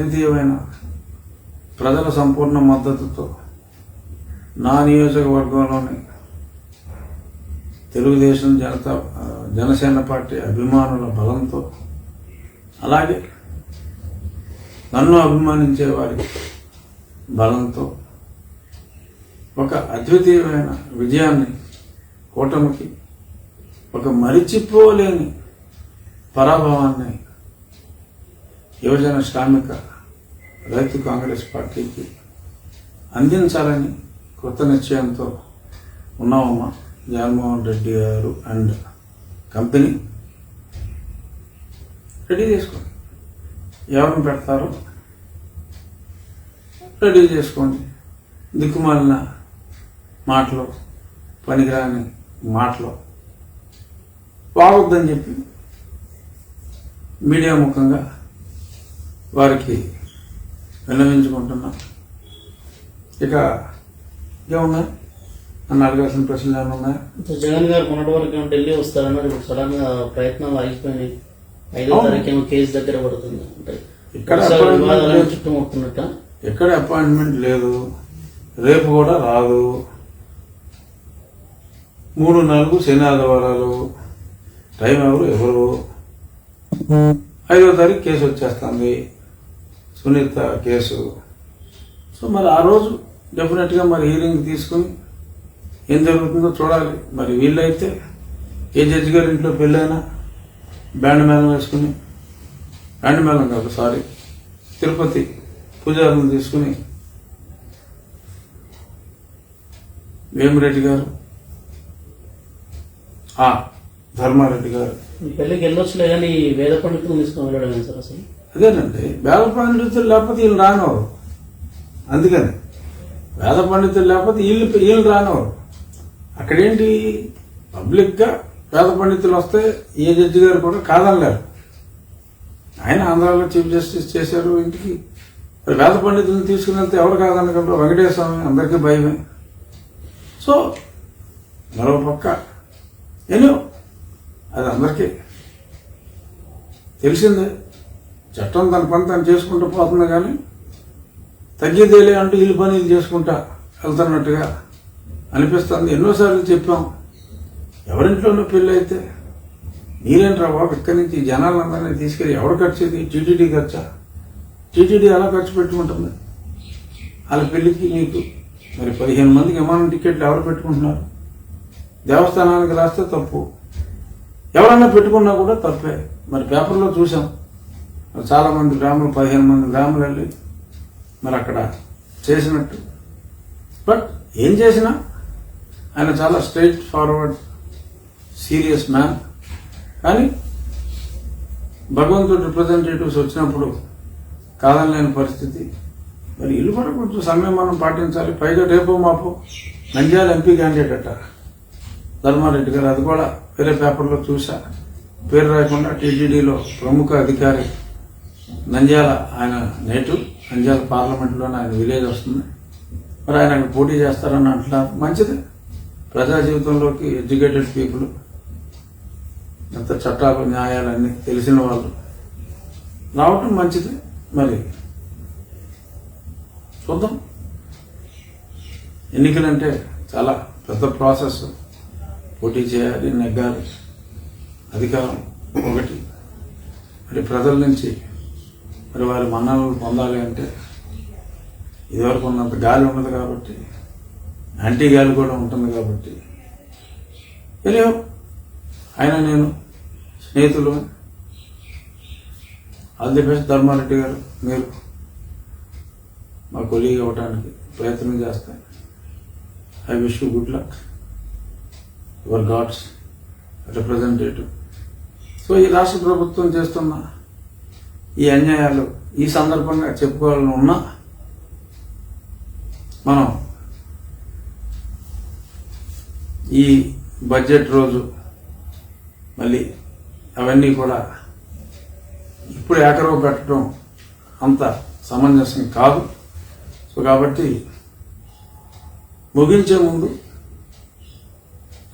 అద్వితీయమైన ప్రజల సంపూర్ణ మద్దతుతో నా నియోజకవర్గంలోని తెలుగుదేశం జనతా జనసేన పార్టీ అభిమానుల బలంతో అలాగే నన్ను అభిమానించే వారి బలంతో ఒక అద్వితీయమైన విజయాన్ని కూటమికి ఒక మరిచిపోలేని పరాభవాన్ని యువజన శ్రామిక రైతు కాంగ్రెస్ పార్టీకి అందించాలని కొత్త నిశ్చయంతో ఉన్నామమ్మా. జగన్మోహన్ రెడ్డి గారు అండ్ కంపెనీ. రెడీ చేసుకోండి. ఎవరిని పెడతారో రెడీ చేసుకోండి. దిక్కుమాలిన మాటలు పనికిరాని మాటలు వాగొద్దని చెప్పి మీడియా ముఖంగా వారికి విన్నవించుకుంటున్నా. ఇక ఏమున్నాయి నన్ను అడగాల్సిన ప్రశ్నలు ఏమైనా ఉన్నాయా? సో జగన్ గారు మొన్నటి వరకు ఏమో ఢిల్లీ వస్తారన్నారు ఇప్పుడు సడన్గా ప్రయత్నాలు ఆగిపోయినాయి. ఐదో అవును. తారీఖు ఏమో కేసు దగ్గర పడుతుంది. అంటే ఇక్కడ. చుట్టుముడుతున్నట్ట? ఎక్కడ అపాయింట్మెంట్ లేదు. రేపు కూడా రాదు. మూడు నాలుగు శని ఆదివారాలు. టైం ఎవరు? ఎవరు? ఐదో తారీఖు కేసు వచ్చేస్తుంది. సునీత కేసు. సో మరి ఆ రోజు డెఫినెట్గా మరి హీరింగ్ తీసుకుని ఏం జరుగుతుందో చూడాలి. మరి వీళ్ళైతే ఏ జడ్జి గారి ఇంట్లో పెళ్ళైనా బ్యాండ్ మేళం వేసుకుని బ్యాండ్ మేళం కాదు సారీ తిరుపతి పూజారులను తీసుకుని వేమిరెడ్డి గారు ఆ ధర్మారెడ్డి గారు. ఈ పెళ్ళికి వెళ్ళొచ్చులే కానీ ఈ వేద పండితులు తీసుకొని వెళ్ళడం సార్ అసలు? అదేనండి. వేద పండితులు లేకపోతే వీళ్ళు రానివారు అందుకని. వేద పండితులు లేకపోతే వీళ్ళు వీళ్ళు రానివారు అక్కడేంటి? పబ్లిక్గా వేద పండితులు వస్తే ఏ జడ్జి గారు కూడా కాదనలేరు. ఆయన ఆంధ్రాలో చీఫ్ జస్టిస్ చేశారు ఇంటికి. మరి వేద పండితులను తీసుకుని వెళ్తే ఎవరు కాదనగలరు వెంకటేశ్వర స్వామి అందరికీ భయమే. సో మరో పక్క. నేను అది అందరికీ. తెలిసిందే. చట్టం తన పని తను చేసుకుంటూ పోతుంది కానీ తగ్గేదేలే అంటూ వీళ్ళు పని చేసుకుంటా వెళ్తున్నట్టుగా అనిపిస్తుంది. ఎన్నోసార్లు చెప్పాం ఎవరింట్లోనూ పెళ్ళి అయితే నీరేంట్రా బాబు ఇక్కడి నుంచి జనాలందరినీ తీసుకెళ్ళి ఎవరు ఖర్చుది టీటీడీ ఖర్చా? టీటీడీ ఎలా ఖర్చు పెట్టుకుంటుంది? వాళ్ళ పెళ్ళికి మీకు మరి పదిహేను మందికి విమానం టికెట్లు ఎవరు పెట్టుకుంటున్నారు? దేవస్థానానికి రాస్తే తప్పు. ఎవరన్నా పెట్టుకున్నా కూడా తప్పే. మరి పేపర్లో చూసాం చాలామంది గ్రాములు పదిహేను మంది గ్రాములు వెళ్ళి మరి అక్కడ చేసినట్టు. బట్ ఏం చేసినా ఆయన చాలా స్ట్రైట్ ఫార్వర్డ్ సీరియస్ మ్యాన్. కానీ భగవంతుడు రిప్రజెంటేటివ్స్ వచ్చినప్పుడు కాదనలేని పరిస్థితి. మరి ఇల్లు కూడా కొంచెం సంయమనం పాటించాలి. పైగా రేపు మాపు నంద్యాల ఎంపీ క్యాండిడేట్ అట. ధర్మారెడ్డి గారు అది కూడా వేరే పేపర్లో చూసా. పేరు రాయకుండా టీటీడీలో ప్రముఖ అధికారి నంద్యాల ఆయన నేటివ్ నంద్యాల పార్లమెంట్లోనే ఆయన విలేజ్ వస్తుంది. మరి ఆయన పోటీ చేస్తారని అంటున్నారు. మంచిది. ప్రజా జీవితంలోకి ఎడ్యుకేటెడ్ పీపుల్ ఎంత చట్టాలు న్యాయాలు అన్నీ తెలిసిన వాళ్ళు రావటం మంచిది. మరి చూద్దాం. ఎన్నికలంటే చాలా పెద్ద ప్రాసెస్. పోటీ చేయాలి నెగ్గాలి. అధికారం ఒకటి. మరి ప్రజల నుంచి మరి వారి మన్ననలు పొందాలి అంటే ఇదివరకు ఉన్నంత గాలి ఉన్నది కాబట్టి యాంటీ గాలి కూడా ఉంటుంది కాబట్టి. తెలియవు ఆయన నేను స్నేహితులు ఆల్ ది బెస్ట్ ధర్మారెడ్డి గారు మీరు మా కొలీగ్ అవ్వడానికి ప్రయత్నం చేస్తాను I wish you good luck. Your god's representative. So ఈ రాష్ట్ర ప్రభుత్వం చేస్తున్న ఈ అన్యాయాలు ఈ సందర్భంగా చెప్పుకోవాలని ఉన్నా మనం ఈ బడ్జెట్ రోజు మళ్ళీ అవన్నీ కూడా ఇప్పుడు ఏకరవ పెట్టడం అంత సమంజసం కాదు. సో కాబట్టి ముగించే ముందు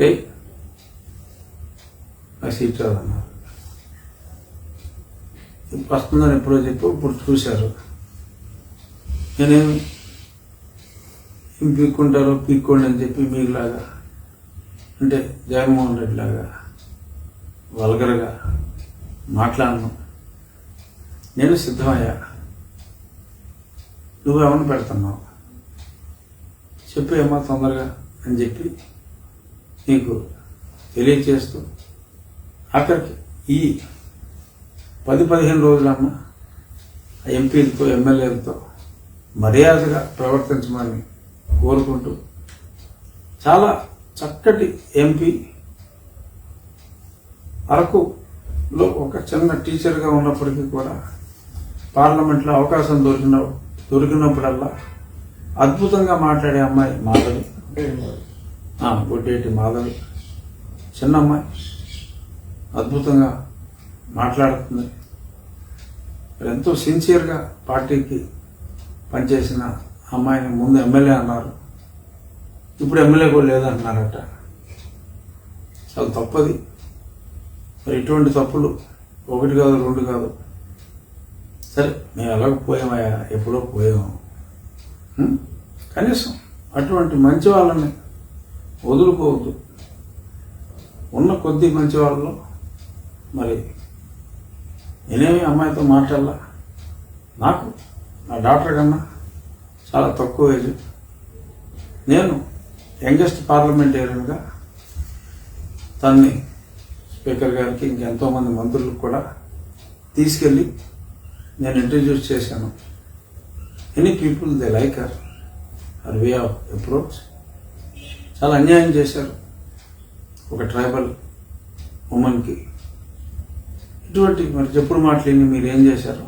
ఏ సీట్ రాదన్నారు. వస్తుందని ఎప్పుడో చెప్పి ఇప్పుడు చూశారు. నేనేమి ఏం పీక్కుంటారో పీక్కోండి అని చెప్పి మీకులాగా అంటే జగన్మోహన్ రెడ్డి లాగా వల్గరగా మాట్లాడను. నేను సిద్ధమయ్యా. నువ్వు ఎవరిని పెడుతున్నావు? చెప్పు ఏమో తొందరగా అని చెప్పి నీకు తెలియచేస్తూ ఆఖరికి ఈ పది పదిహేను రోజులను ఆ ఎంపీలతో ఎమ్మెల్యేలతో మర్యాదగా ప్రవర్తించమని కోరుకుంటూ చాలా చక్కటి ఎంపీ అరకులో ఒక చిన్న టీచర్గా ఉన్నప్పటికీ కూడా పార్లమెంట్లో అవకాశం దొరికిన దొరికినప్పుడల్లా అద్భుతంగా మాట్లాడే అమ్మాయి మాధవి. ఆ, మాధవి. చిన్న అమ్మాయి అద్భుతంగా మాట్లాడుతుంది. మరి ఎంతో సిన్సియర్గా పార్టీకి పనిచేసిన అమ్మాయిని ముందు ఎమ్మెల్యే అన్నారు. ఇప్పుడు ఎమ్మెల్యే కూడా లేదంటున్నారట. చాలా తప్పది. మరి ఇటువంటి తప్పులు ఒకటి కాదు రెండు కాదు. సరే మేము ఎలాగ పోయామయ్యా ఎప్పుడో పోయాము కనీసం అటువంటి మంచి వాళ్ళని వదులుకోవద్దు. ఉన్న కొద్ది మంచి వాళ్ళు మరి నేనేమి అమ్మాయితో మాట్లాడలా? నాకు? నా డాక్టర్ కన్నా చాలా తక్కువ ఏజ్. నేను యంగెస్ట్ పార్లమెంటేరియన్గా తన్ని స్పీకర్ గారికి ఇంకెంతోమంది మంత్రులకు కూడా తీసుకెళ్ళి నేను ఇంట్రడ్యూస్ చేశాను. Any people they like her. Her way of approach. చాలా అన్యాయం చేశారు ఒక ట్రైబల్ ఉమెన్కి. ఇటువంటి మరి చెప్పుడు మాటలు మీరు ఏం చేశారు?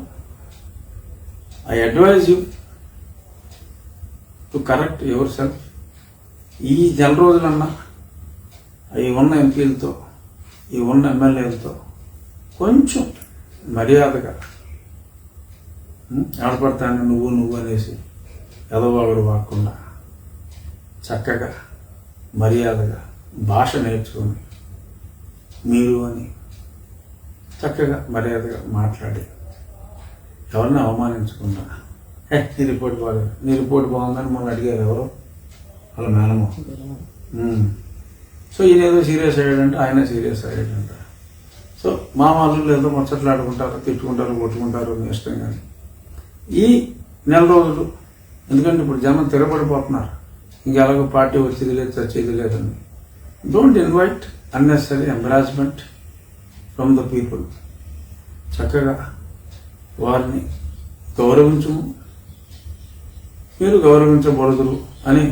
I advise you to correct yourself ఈ నెల రోజులన్నా ఈ ఉన్న ఎంపీలతో ఈ ఉన్న ఎమ్మెల్యేలతో కొంచెం మర్యాదగా ఆడపడతాను నువ్వు నువ్వు అనేసి ఎదవాగుడు వాకుండా చక్కగా మర్యాదగా భాష నేర్చుకొని మీరు అని చక్కగా మర్యాదగా మాట్లాడి. ఎవరిని అవమానించకుండా ఏ నీ రిపోర్ట్ బాగాలేదు నీ రిపోర్ట్ బాగుందని మొన్న అడిగారు ఎవరు? వాళ్ళ మేనమ్మ. సో ఈయన ఏదో సీరియస్ అయ్యాడంటే ఆయన సీరియస్ అయ్యాడంట. సో మా వాళ్ళు ఏదో ముచ్చట్లాడుకుంటారు తిట్టుకుంటారు కొట్టుకుంటారు ఇష్టం కానీ. ఈ నెల రోజులు ఎందుకంటే ఇప్పుడు జనం తిరగబడిపోతున్నారు. ఇంకెలాగో పార్టీ వచ్చేది లేదు చచ్చేది లేదని. Don't invite unnecessary embarrassment from the people చక్కగా వారిని గౌరవించము. మీరు గౌరవించబడదురు అని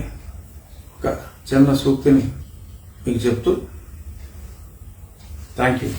ఒక చిన్న సూక్తిని మీకు చెప్తూ థ్యాంక్ యూ